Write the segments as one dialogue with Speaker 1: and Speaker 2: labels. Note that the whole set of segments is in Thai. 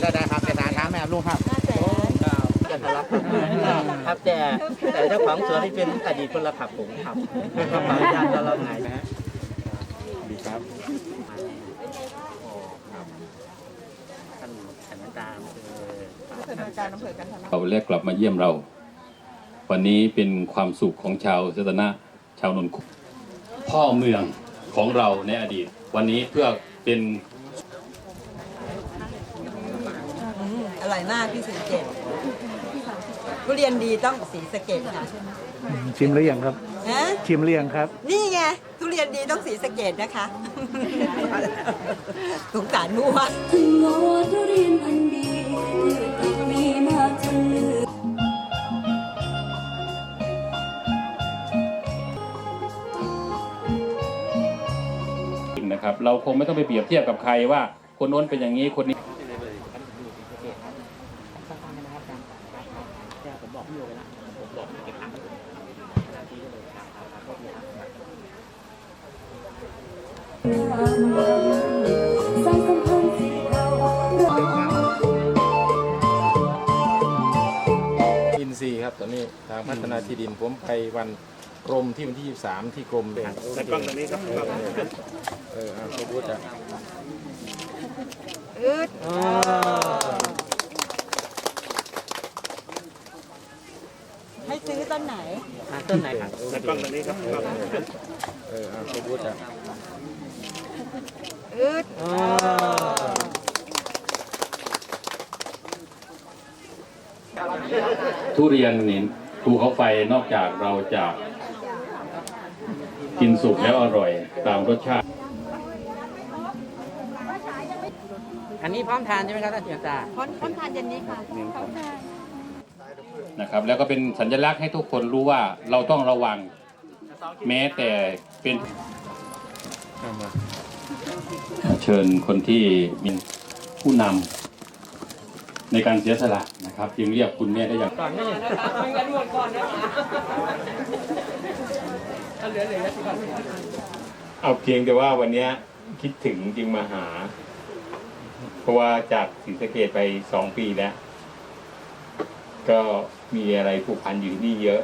Speaker 1: ได้ได้ครับแต่ถามถามแม่ลุงครับ
Speaker 2: กันทะเลาะครับแต่แต่เจ้าของสวนนี่เป็นอดีตพลขับผมครับก็ขออนุญาตทะเลาะไงนะฮะ
Speaker 1: ดีครับ
Speaker 2: ท่านคณะการคือ
Speaker 3: สถานการณ์อำเภอกันทะลัก
Speaker 4: เขาและกลับมาเยี่ยมเรา วันนี้เป็นความสุขของชาวสตนะชาวนนท์คุพ่อเมืองของเราในอดีต วันนี้เพื่อเป็น
Speaker 3: ร่อยมากพี่สีสะเกตทุเรียนดีต้องสีสะเกตค่ะ
Speaker 5: ชิมหรือยังครับ
Speaker 3: ฮะ
Speaker 5: ชิมหรือยังครับ
Speaker 3: นี่ไงทุเรียนดีต้องสีสะเกตนะคะ สงสารนัว
Speaker 6: ถึงโง่ทุเรียนพันธุ์ดีพืชผักมีมากจนลืม
Speaker 4: นะครับเราคงไม่ต้องไปเปรียบเทียบกับใครว่าคนโน้นเป็นอย่างนี้คนนี้
Speaker 6: สร้างสัมพันธ์ที่เราเรา
Speaker 7: อินซีย์ครับตอนนี้ทางพัฒนาที่ดินผมไปวันกรมที่วันที่ 23 ที่กรมเลยแต่กล้องตรงนี้ครับเออเอาเขาพูดอะ
Speaker 3: อืดให้ซื้อต้นไหน
Speaker 2: อะ ต้นไหนครับ
Speaker 7: แต่กล้องตรงนี้ครับเออเอาเขาพูดอะ
Speaker 3: อืด
Speaker 4: ทุเรียนนี่ภูเขาไฟนอกจากเราจะกินสุกแล้วอร่อยตามรสชาติ
Speaker 2: อันนี้พร้อมทานใช่ไหมครับท่านเสียตา
Speaker 3: พ้นพ้นทานเย็นนี้ค่ะ
Speaker 4: น นะครับ แล้วก็เป็นสัญลักษณ์ให้ทุกคนรู้ว่าเราต้องระวังแม้แต่เป็น
Speaker 7: เชิ
Speaker 4: ญคนที่มีผู้นำในการเสียสละนะครับจึงเรียกคุณแม่ได้อย่าง
Speaker 2: ก่อนนี่ไม่งั้นหมดก่อนนะเหลือเหลือสิบ
Speaker 8: เอาเพียงแต่ว่าวันนี้คิดถึงจึงมาหา เพราะว่าจากศรีสะเกดไปสองปีแล้ว ก็มีอะไรผูกพันอยู่ที่นี่เยอะ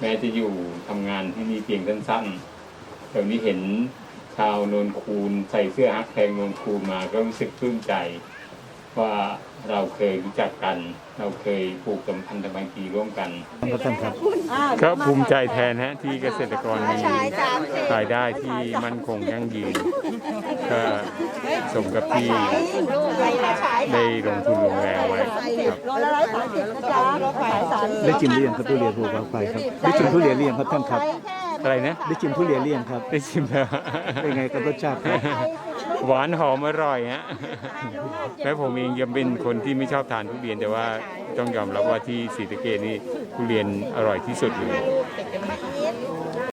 Speaker 8: แม้จะอยู่ทำงานที่นี่เพียงสั้นๆแต่วันนี้เห็นชาวโนนคูนใส่เสื้อฮักแพงโนนคูนมาก็รู้สึกปลื้มใจ ว่าเราเคยรู้จักกัน เราเคยผูกสัมพันธไมตรีร่วมกัน
Speaker 5: ครับท่านครับ
Speaker 7: ก็ภูมิใจแทนฮะที่เกษตรกรมีรายได้ที่มั่นคงยั่งยืนก็สมกับที่ได้ลงทุนลงแรงไว้ครับ
Speaker 3: โลละร้อยสามสิบนะจ๊ะรถขายสามสิบ
Speaker 5: ได้ชิมหรือยังครับทุเรียนภูเขาไฟครับได้ชิมทุเรียนหรือยังครับท่านครับ
Speaker 7: อะไรนะ
Speaker 5: ได้ชิมทุเรียนหรือยังครับ
Speaker 7: ได้ชิมแล้ว
Speaker 5: เป็นไงกับรสชาติครับ
Speaker 7: หวานหอมอร่อยฮะแม้ผมเองยังเป็นคนที่ไม่ชอบทานทุเรียนแต่ว่าต้องยอมรับว่าที่ศรีสะเกษนี่ทุเรียนอร่อยที่สุดเลย